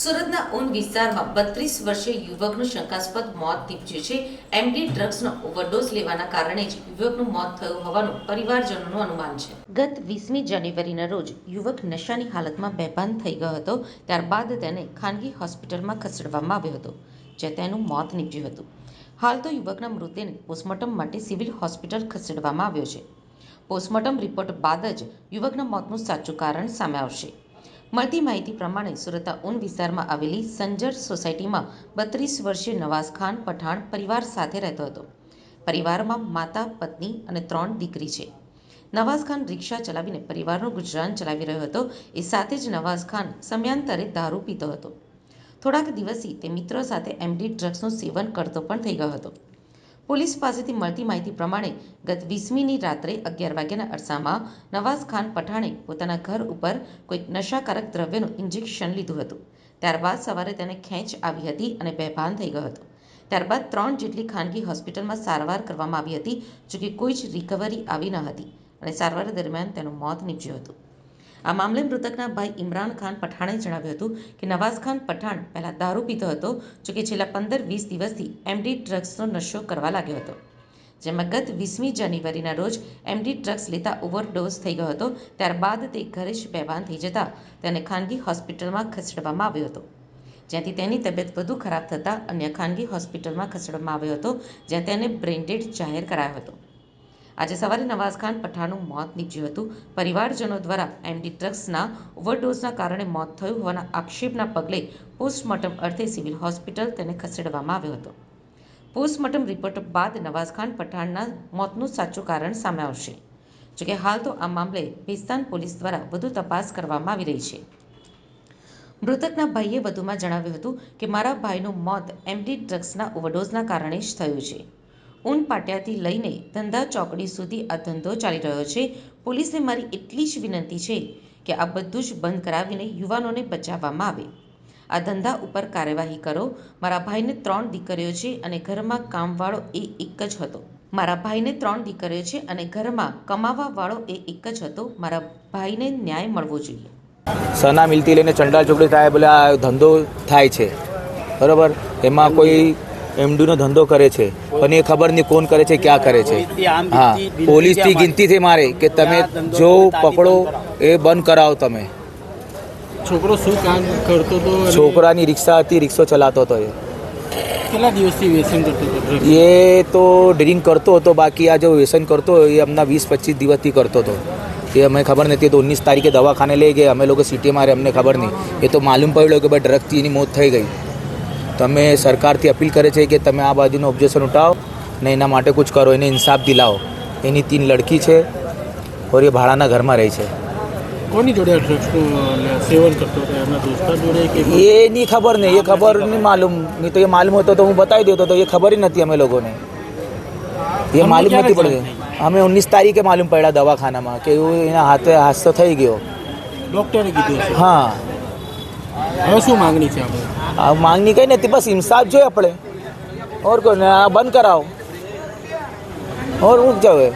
સુરતના ઊન વિસ્તારમાં બત્રીસ વર્ષીય યુવકનું શંકાસ્પદ મોત નીપજ્યું છે. એમડી ડ્રગ્સનો ઓવરડોઝ લેવાના કારણે જ યુવકનું મોત થયું હોવાનું પરિવારજનોનું અનુમાન છે. ગત વીસમી જાન્યુઆરીના રોજ યુવક નશાની હાલતમાં બેભાન થઈ ગયો હતો. ત્યારબાદ તેને ખાનગી હોસ્પિટલમાં ખસેડવામાં આવ્યો હતો, જ્યાં તેનું મોત નીપજ્યું હતું. હાલ તો યુવકના મૃતદેહને પોસ્ટમોર્ટમ માટે સિવિલ હોસ્પિટલ ખસેડવામાં આવ્યો છે. પોસ્ટમોર્ટમ રિપોર્ટ બાદ જ યુવકના મોતનું સાચું કારણ સામે આવશે. મળતી માહિતી પ્રમાણે સુરતના ઊન વિસ્તારમાં આવેલી સંજર સોસાયટીમાં બત્રીસ વર્ષીય નવાઝ ખાન પઠાણ પરિવાર સાથે રહેતો હતો. પરિવારમાં માતા, પત્ની અને ત્રણ દીકરી છે. નવાઝ ખાન રિક્ષા ચલાવીને પરિવારનું ગુજરાન ચલાવી રહ્યો હતો. એ સાથે જ નવાઝ ખાન સમયાંતરે દારૂ પીતો હતો. થોડાક દિવસથી તે મિત્રો સાથે એમડી ડ્રગ્સનું સેવન કરતો પણ થઈ ગયો હતો. પોલીસ પાસેથી મળતી માહિતી પ્રમાણે ગત વીસમીની રાત્રે અગિયાર વાગ્યાના અરસામાં નવાઝ ખાન પઠાણે પોતાના ઘર ઉપર કોઈક નશાકારક દ્રવ્યનું ઇન્જેક્શન લીધું હતું. ત્યારબાદ સવારે તેને ખેંચ આવી હતી અને બેભાન થઈ ગયો હતો. ત્યારબાદ ત્રણ જેટલી ખાનગી હોસ્પિટલમાં સારવાર કરવામાં આવી હતી, જોકે કોઈ જ રિકવરી આવી ન હતી અને સારવાર દરમિયાન તેનું મોત નીપજ્યું હતું. આ મામલે મૃતકના ભાઈ ઇમરાન ખાન પઠાણે જણાવ્યું હતું કે નવાઝ ખાન પઠાણ પહેલાં દારૂ પીતો હતો જો કે છેલ્લા પંદર વીસ દિવસથી એમડી ડ્રગ્સનો નશો કરવા લાગ્યો હતો. જેમાં ગત વીસમી જાન્યુઆરીના રોજ એમડી ડ્રગ્સ લેતા ઓવરડોઝ થઈ ગયો હતો, ત્યારબાદ તે ઘરે જ બેભાન થઈ જતા તેને ખાનગી હોસ્પિટલમાં ખસેડવામાં આવ્યો હતો. જ્યાંથી તેની તબિયત વધુ ખરાબ થતાં અન્ય ખાનગી હોસ્પિટલમાં ખસેડવામાં આવ્યો હતો, જ્યાં તેને બ્રેન્ડેડ જાહેર કરાયો હતો. આજે સવારે નવાઝ ખાન પઠાણનું મોત નીપજ્યું હતું. પરિવારજનો દ્વારા એમડી ડ્રગ્સના ઓવરડોઝના કારણે મોત થયું હોવાના આક્ષેપના પગલે પોસ્ટમોર્ટમ અર્થે સિવિલ હોસ્પિટલ તેને ખસેડવામાં આવ્યો હતો. પોસ્ટમોર્ટમ રિપોર્ટ બાદ નવાઝ ખાન પઠાણના મોતનું સાચું કારણ સામે આવશે. જોકે હાલ તો આ મામલે ભેસ્તાન પોલીસ દ્વારા વધુ તપાસ કરવામાં આવી રહી છે. મૃતકના ભાઈએ વધુમાં જણાવ્યું હતું કે, મારા ભાઈનું મોત એમડી ડ્રગ્સના ઓવરડોઝના કારણે જ થયું છે. ઊન પાટિયાથી લઈને ધંધા ચોકડી સુધી આ ધંધો ચાલી રહ્યો છે. પોલીસને મારી એટલી જ વિનંતી છે કે આ બધું જ બંધ કરાવીને યુવાનોને બચાવવામાં આવે. આ ધંધા ઉપર કાર્યવાહી કરો. મારા ભાઈને ત્રણ દીકરીઓ છે અને ઘરમાં કામવાળો એ એક જ હતો. મારા ભાઈને ત્રણ દીકરીઓ છે અને ઘરમાં કમાવાવાળો એ એક જ હતો. મારા ભાઈને ન્યાય મળવો જોઈએ. સના મિલથી લઈને ચંડાલ ચોકડી થાય બોલે આ ધંધો થાય છે. બરાબર? એમાં કોઈ એમડીનો ધંધો કરે છે. પણ એ ખબર નહીં કોણ કરે છે ક્યાં કરે છે? હા પોલીસથી ગિનતીથી મારે કે તમે જો પકડો એ બંધ કરાવો તમે. છોકરો શું કામ કરતો હતો છોકરાની રિક્ષા હતી રિક્ષો ચલાવતો હતો એ. કેટલા દિવસથી વ્યસન કરતો હતો એ તો ડ્રિંક કરતો હતો બાકી આ જો વ્યસન કરતો એ હમણાં વીસ પચીસ દિવસથી કરતો હતો. એ અમે ખબર નથી તો ઓગણીસ તારીખે દવાખાને લઈ ગયા અમે લોકો સિટીમાં મારે અમને ખબર નહીં. એ તો માલુમ પડ્યો કે ભાઈ ડ્રગથી એની મોત થઈ ગઈ. તો અમે સરકારથી અપીલ કરે છે કે તમે આ બાજુનું ઓબ્જેક્શન ઉઠાવો ને એના માટે કુછ કરો એને ઇન્સાફ દિલાવો. એની તીન લડકી છે ઓર એ ભાડાના ઘરમાં રહે છે. કોની જોડે આ ડ્રગ્સનું અ, સેવન કરતો હતો? એમના દોસ્તાર જોડે કે એ નહીં ખબર નહીં એ ખબર નહીં માલુમ. નહીં તો એ માલુમ હતો તો હું બતાવી દેતો તો એ ખબર જ નથી અમે લોકોને. એ માલુમ નથી પડતી. અમે ઓગણીસ તારીખે માલુમ પડ્યા દવાખાનામાં કે એવું એના હાથે હાસ્તો થઈ ગયો. ડોક્ટરે કીધું હા. હવે શું માંગણી છે આપણે? માંગણી કઈ નથી, બસ ઇન્સાફ જોઈએ આપણે. ઓર કોઈ બંધ કરાવો. ઓર ઊંઘ જ હવે